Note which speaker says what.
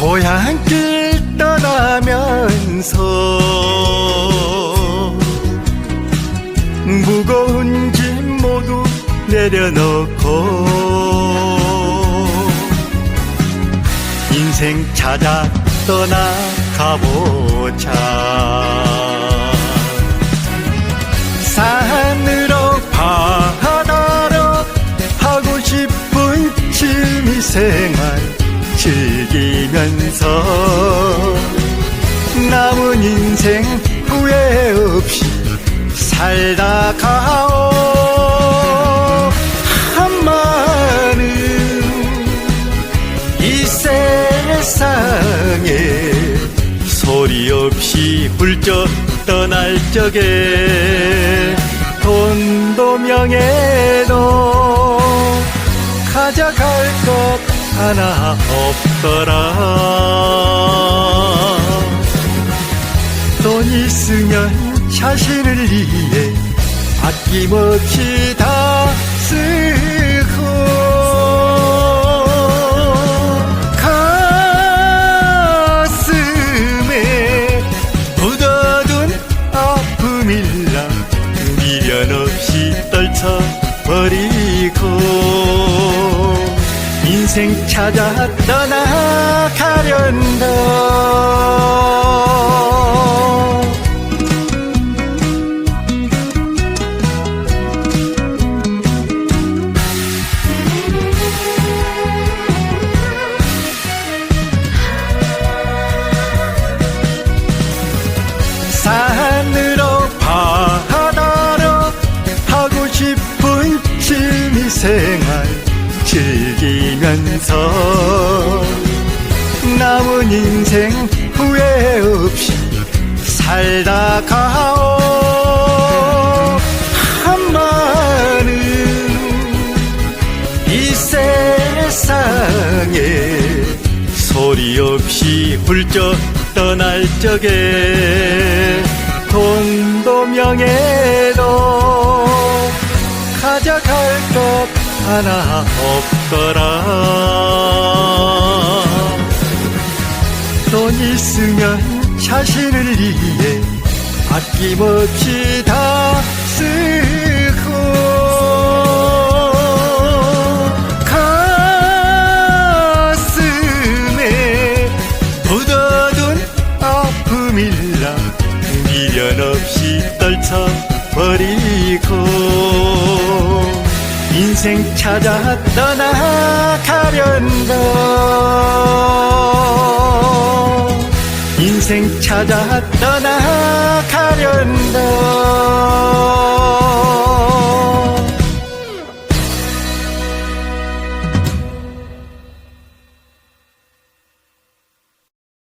Speaker 1: 고향길 떠나면서. 무거운 짐 모두 내려놓고 인생 찾아 떠나가보자 인생 후회 없이 살다 가오. 한마는 이 세상에 소리 없이 훌쩍 떠날 적에 돈도 명예도 가져갈 것 하나 없더라 있으면 자신을 위해 아낌없이 다 쓰고 가슴에 묻어둔 아픔일라 미련 없이 떨쳐버리고 인생 찾아 떠나가련다 생활 즐기면서 남은 인생 후회 없이 살다 가오. 한마는 이 세상에 소리 없이 훌쩍 떠날 적에 돈도 명예 하나 없더라. 돈 있으면 자신을 위해 아낌없이 다 쓰고 가슴에 묻어둔 아픔일라 미련 없이 떨쳐버리고 인생 찾아 떠나가련다 인생 찾아 떠나가련다